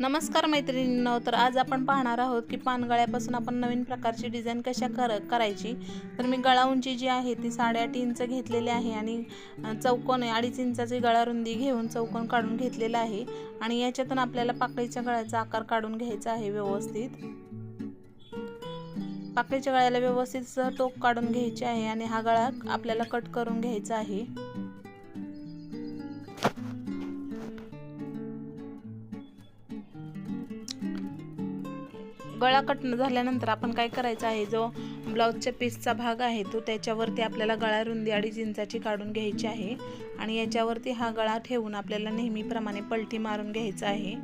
नमस्कार मैत्रिणींनो तर आज आपण पाहणार आहोत की पानगळ्यापासून आपण नवीन प्रकारची डिझाईन कशा कर करायची. तर मी गळा उंची जी आहे ती साडेआठ इंच घेतलेली आहे आणि चौकोन आहे. अडीच इंचाची गळा रुंदी घेऊन चौकोन काढून घेतलेला आहे आणि याच्यातून आपल्याला पाकळीच्या गळ्याचा आकार काढून घ्यायचा आहे व्यवस्थित. पाकळीच्या गळ्याला व्यवस्थित टोक काढून घ्यायचे आहे आणि हा गळा आपल्याला कट करून घ्यायचा आहे. गळा कटणं झाल्यानंतर आपण काय करायचं आहे? जो ब्लाऊजच्या पीसचा भाग आहे तो त्याच्यावरती आपल्याला गळा रुंदी अडीच इंचाची काढून घ्यायची आहे. आणि याच्यावरती हा गळा ठेवून आपल्याला नेहमीप्रमाणे पलटी मारून घ्यायचा आहे.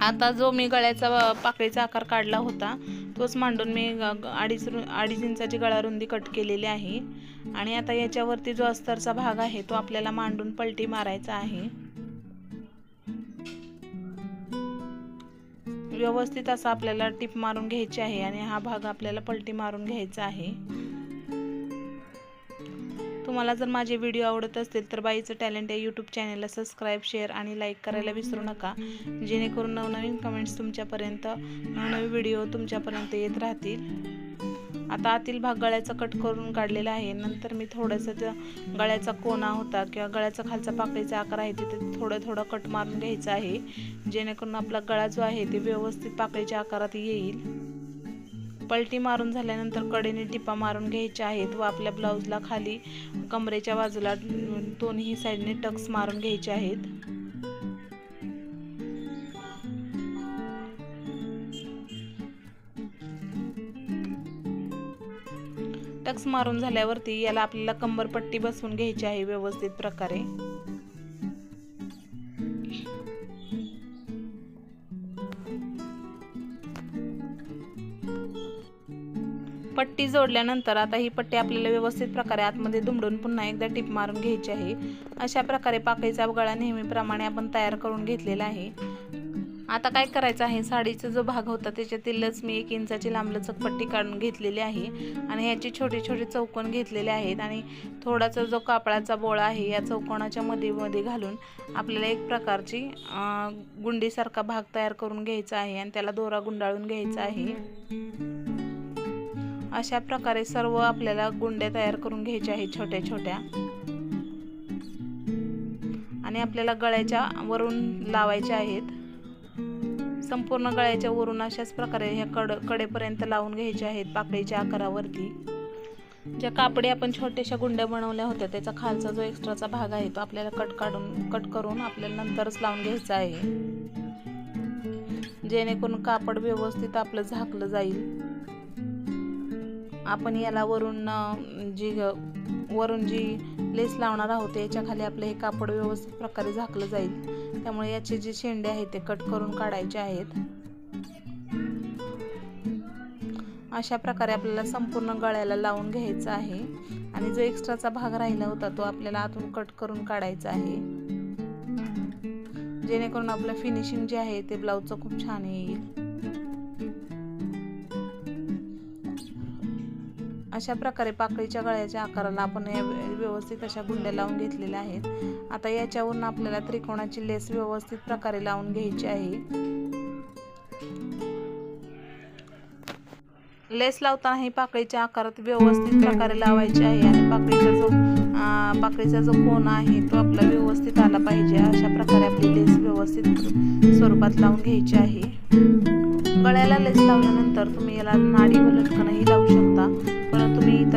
आता जो मी गळ्याचा पाकळीचा आकार काढला होता तोच मांडून मी ग- ग- अडीच रु अडीच इंचाची गळा रुंदी कट केलेली आहे. आणि आता याच्यावरती जो अस्तरचा भाग आहे तो आपल्याला मांडून पलटी मारायचा आहे. व्यवस्थित असा आपल्याला टिप मारून घ्यायची आहे आणि हा भाग आपल्याला पलटी मारून घ्यायचा आहे. तुम्हाला जर माझे व्हिडिओ आवडत असतील तर बाईचं टॅलेंट या यूट्यूब चॅनलला सबस्क्राईब शेअर आणि लाईक करायला विसरू नका. जेणेकरून नवनवीन कमेंट्स तुमच्यापर्यंत नवनवीन व्हिडिओ तुमच्यापर्यंत येत राहतील. आता आतील भाग गळ्याचा कट करून काढलेला आहे. नंतर मी थोडंसं जो गळ्याचा कोना होता किंवा गळ्याचा खालचा पाकळीचा आकार आहे तिथे थोडं थोडं कट मारून घ्यायचा आहे. जेणेकरून आपला गळा जो आहे ते व्यवस्थित पाकळीच्या आकारात येईल. पलटी मारून झाल्यानंतर कडेने टिपा मारून घ्यायच्या आहेत व आपल्या ब्लाऊजला खाली कमरेच्या बाजूला दोन्ही साईडने टक्स मारून घ्यायचे आहेत. टक्स मारून झाल्यावरती याला आपल्याला कंबरपट्टी बसवून घ्यायची आहे व्यवस्थित प्रकारे. पट्टी जोडल्यानंतर आता ही पट्टी आपल्याला व्यवस्थित प्रकारे आतमध्ये दुमडून पुन्हा एकदा टिप मारून घ्यायची आहे. अशा प्रकारे पाकळीचा गळा नेहमीप्रमाणे आपण तयार करून घेतलेला आहे. आता काय करायचं आहे? साडीचा जो भाग होता त्याच्यातीलच मी एक इंचाची लांबलचक पट्टी काढून घेतलेली आहे. आणि ह्याचे छोटे छोटे चौकोन घेतलेले आहेत. आणि थोडासा जो कापडाचा बोळा आहे या चौकोनाच्या मध्ये मध्ये घालून आपल्याला एक प्रकारची गुंडीसारखा भाग तयार करून घ्यायचा आहे आणि त्याला दोरा गुंडाळून घ्यायचा आहे. अशा प्रकारे सर्व आपल्याला गुंड्या तयार करून घ्यायच्या आहेत छोट्या छोट्या. आणि आपल्याला गळ्याच्या वरून लावायच्या आहेत. संपूर्ण गळ्याच्या वरून अशाच प्रकारे ह्या कड कडेपर्यंत लावून घ्यायच्या आहेत पाकळीच्या आकारावरती. ज्या कापडी आपण छोट्याशा गुंड्या बनवल्या होत्या त्याचा खालचा जो एक्स्ट्राचा भाग आहे तो आपल्याला कट काढून कट करून आपल्याला नंतरच लावून घ्यायचा आहे. जेणेकरून कापड व्यवस्थित आपलं झाकलं जाईल. आपण याला वरून जी वरून जी लेस लावणार आहोत याच्या खाली आपलं हे कापड व्यवस्थित प्रकारे झाकलं जाईल. त्यामुळे याचे जे शेंडे आहेत ते कट करून काढायचे आहेत. अशा प्रकारे आपल्याला संपूर्ण गळ्याला लावून घ्यायचं आहे. आणि जो एक्स्ट्राचा भाग राहिला होता तो आपल्याला आतून कट करून काढायचा आहे. जेणेकरून आपलं फिनिशिंग जे आहे ते ब्लाऊजचं खूप छान येईल. अशा प्रकारे पाकळीच्या गळ्याच्या आकाराला आपण या व्यवस्थित अशा गुंड्या लावून घेतलेल्या आहेत. आता याच्यावरून आपल्याला त्रिकोणाची लेस व्यवस्थित प्रकारे लावून घ्यायची आहे. लेस लावताना ही पाकळीच्या आकारात व्यवस्थित प्रकारे लावायची आहे आणि पाकळीचा जो पाकळीचा जो कोण आहे तो आपला व्यवस्थित आला पाहिजे. अशा प्रकारे आपली लेस व्यवस्थित स्वरूपात लावून घ्यायची आहे. गळ्याला लेस लावल्यानंतर तुम्ही याला नाडी व लटकनही लावू शकता.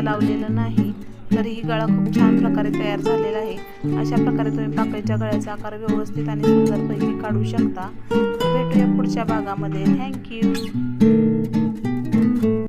लावलेलं नाही. तरीही गळा खूप छान प्रकारे तयार झालेला आहे. अशा प्रकारे तुम्ही पाकळीच्या गळ्याचा आकार व्यवस्थित आणि सुंदरपैकी काढू शकता. भेटूया पुढच्या भागामध्ये. थँक्यू